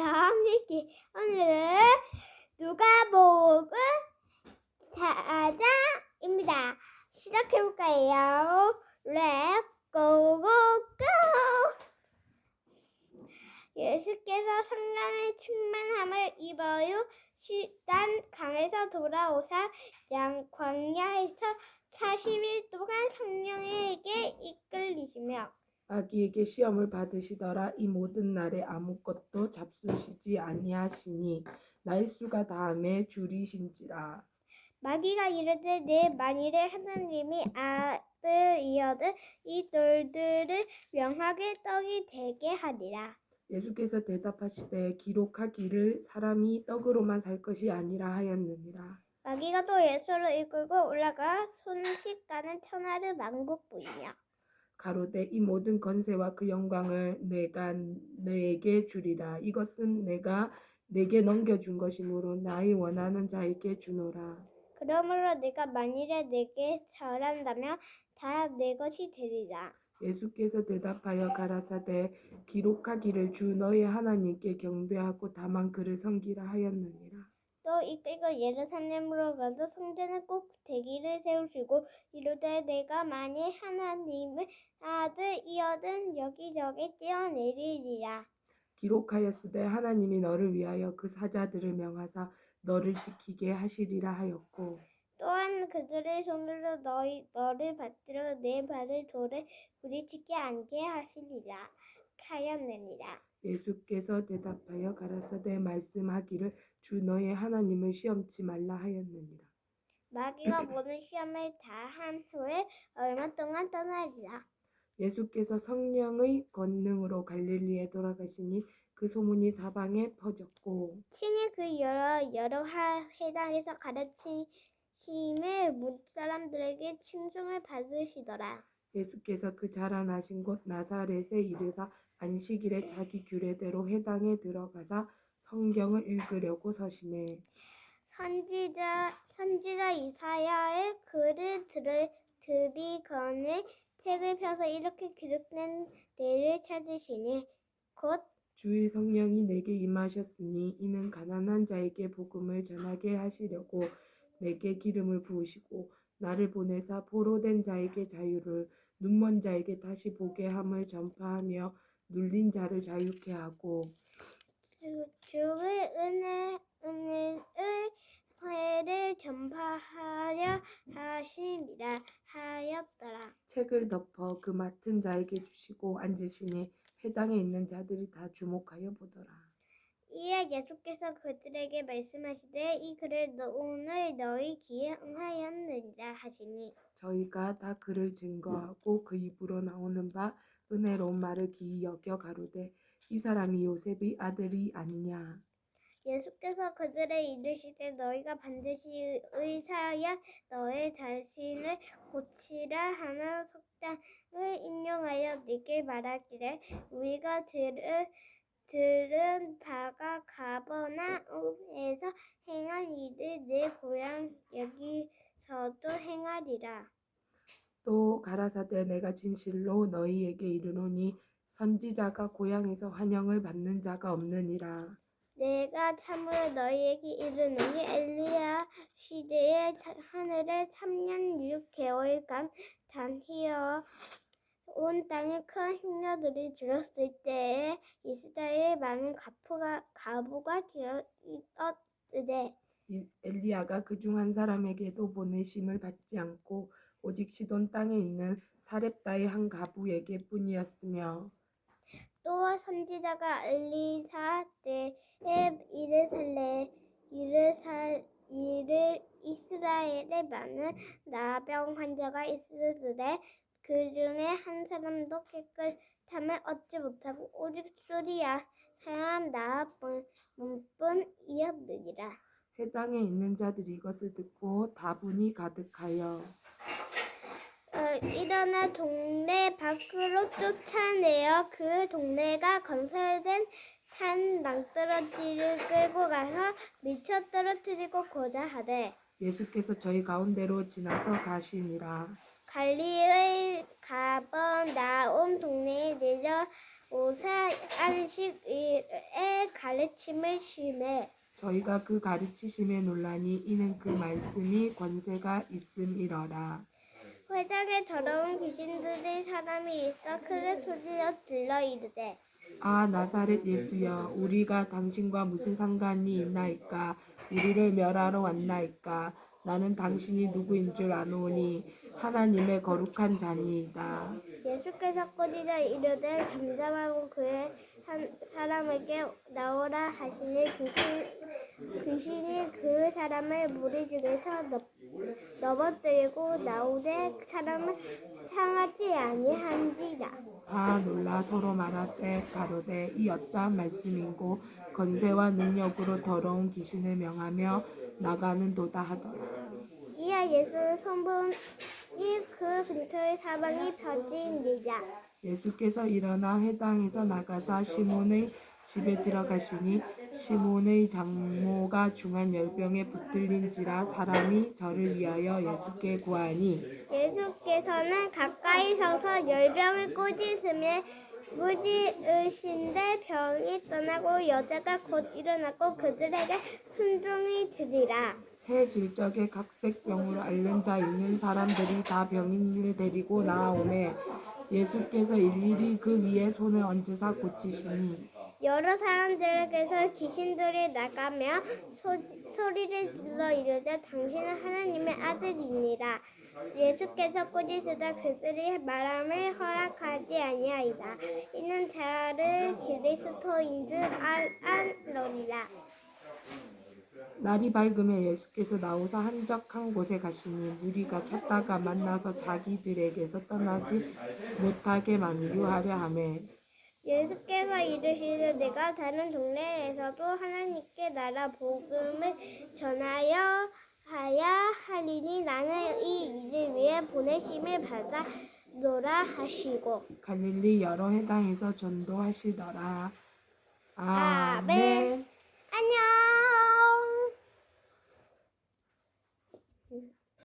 읽기 오늘은 누가복음 4장입니다. 시작해 볼까요? Go go. 예수께서 성령의 충만함을 입어요. 시단 강에서 돌아오사 양 광야에서 40일 동안 성령에게 이끌리시며 아기에게 시험을 받으시더라. 이 모든 날에 아무것도 잡수시지 아니하시니 날수가 다음에 줄이신지라. 마귀가 이르되 내 만일에 하나님이 아들이어든 이 돌들을 명하게 떡이 되게 하리라. 예수께서 대답하시되 기록하기를 사람이 떡으로만 살 것이 아니라 하였느니라. 마귀가 또 예수를 이끌고 올라가 손짓가는 천하를 만국부이며 가로되 이 모든 건세와 그 영광을 내가 내게 주리라. 이것은 내가 내게 넘겨준 것이므로 나의 원하는 자에게 주노라. 그러므로 내가 만일에 내게 절한다면 다 내 것이 되리라. 예수께서 대답하여 가라사대 기록하기를 주 너의 하나님께 경배하고 다만 그를 섬기라 하였느니라 또 이끌고 예루살렘으로 가서 성전을 꼭 대기를 세우시고 이르되 내가 만일 하나님의 아들이어든 여기저기 뛰어내리리라. 기록하였으되 하나님이 너를 위하여 그 사자들을 명하사 너를 지키게 하시리라 하였고 또한 그들의 손으로 너희 너를 받들어 내 발을 돌에 부딪히게 않게 하시리라 하였느니라. 예수께서 대답하여 가라사대 말씀하기를 주 너의 하나님을 시험치 말라 하였느니라 마귀가 모든 시험을 다 한 후에 얼마 동안 떠나리라. 예수께서 성령의 권능으로 갈릴리에 돌아가시니 그 소문이 사방에 퍼졌고 친히 그 여러 여러 하- 회당에서 가르치심을 문 사람들에게 칭송을 받으시더라. 예수께서 그 자라나신 곳 나사렛에 이르사 안식일에 자기 규례대로 회당에 들어가사 성경을 읽으려고 서심해. 선지자 선지자 이사야의 글을 들을 들이거늘 책을 펴서 이렇게 기록된 데를 찾으시니 곧 주의 성령이 내게 임하셨으니 이는 가난한 자에게 복음을 전하게 하시려고 내게 기름을 부으시고 나를 보내사 포로된 자에게 자유를 눈먼 자에게 다시 보게 함을 전파하며 눌린 자를 자유케 하고 주, 주의 은혜 은혜의 회를 전파하려 하심이라 하였더라. 책을 덮어 그 맡은 자에게 주시고 앉으시니 회당에 있는 자들이 다 주목하여 보더라. 이에 예수께서 그들에게 말씀하시되 이 글을 너- 오늘 너희 귀에 응하였느니라 하시니 저희가 다 그를 증거하고 그 입으로 나오는 바 은혜로운 말을 기이 여겨 가로되 이 사람이 요셉의 아들이 아니냐. 예수께서 그들의 이르시되 너희가 반드시 의사야. 너의 자신을 고치라. 하는 속담을 인용하여 네게 말하기를 우리가 들은 들은 바가 가버나움에서 행한 일을 내 고향 여기서도 행하리라. 또 가라사대 내가 진실로 너희에게 이르노니 선지자가 고향에서 환영을 받는 자가 없느니라. 내가 참으로 너희에게 이르노니 엘리야 시대에 자- 하늘에 3년 6개월간 단히어 온 땅에 큰 흉녀들이 들었을 때에 이스라엘에 많은 가부가 가부가 되었으되 이- 엘리야가 그 중 한 사람에게도 보내심을 받지 않고 오직 시돈 땅에 있는 사렙다의 한 가부에게 뿐이었으며 또 선지자가 엘리사 때에 이르살레 이르살 이르 이스라엘에 많은 나병 환자가 있으되 그 중에 한 사람도 깨끗함을 얻지 못하고 오직 수리야 사람 나뿐뿐이었느니라. 회당에 있는 자들이 이것을 듣고 다분히 가득하여 어, 일어나 동네 밖으로 쫓아내어 그 동네가 건설된 산 낭떠러지를 끌고 가서 미쳐 떨어뜨리고 고자 하되 예수께서 저희 가운데로 지나서 가시니라 갈리의 가번 나온 동네에 내려 오사 안식일에 가르침을 심해 저희가 그 가르치심에 논라니 이는 그 말씀이 권세가 있음이러라. 회당에 더러운 귀신들의 사람이 있어 크게 소리로 들러 이르되 아 나사렛 예수여 우리가 당신과 무슨 상관이 있나이까 우리를 멸하러 왔나이까 나는 당신이 누구인 줄 아노니 하나님의 거룩한 자니이다. 예수께서 꼬리를 이르되 잠잠하고 그의 한 사람에게 나오라 하시니 귀신, 귀신이 그 사람을 무리 중에서 넘, 넘어뜨리고 나오되 사람은 상하지 아니한지라 다 놀라 서로 말하되 가로되 이 어떠한 말씀이고 건세와 능력으로 더러운 귀신을 명하며 나가는 도다 하더라. 이에 예수는 손보이 그 근처에 사방이 펴진니라 예수께서 일어나 회당에서 나가사 시몬의 집에 들어가시니 시몬의 장모가 중한 열병에 붙들린지라 사람이 저를 위하여 예수께 구하니 예수께서는 가까이 서서 열병을 꾸짖으며 꾸짖으신데 병이 떠나고 여자가 곧 일어나고 그들에게 순종이 지리라. 해 질적에 각색 병으로 앓는 자 있는 사람들이 다 병인을 데리고 나아오매 예수께서 일일이 그 위에 손을 얹으사 고치시니 여러 사람들에게서 귀신들이 나가며 소, 소리를 질러 이르되 당신은 하나님의 아들이니라. 예수께서 꾸짖으다 그들이 말함을 허락하지 아니하이다. 이는 자를 그리스도인 줄 알, 알러니라. 날이 밝음에 예수께서 나오사 한적한 곳에 가시니 무리가 찾다가 만나서 자기들에게서 떠나지 못하게 만류하려 하매 예수께서 이르시되 내가 다른 동네에서도 하나님께 나라 복음을 전하여 하야 하리니 나는 이 일을 위해 보내심을 받아 노라 하시고 갈릴리 여러 회당에서 전도하시더라. 아멘. 아멘.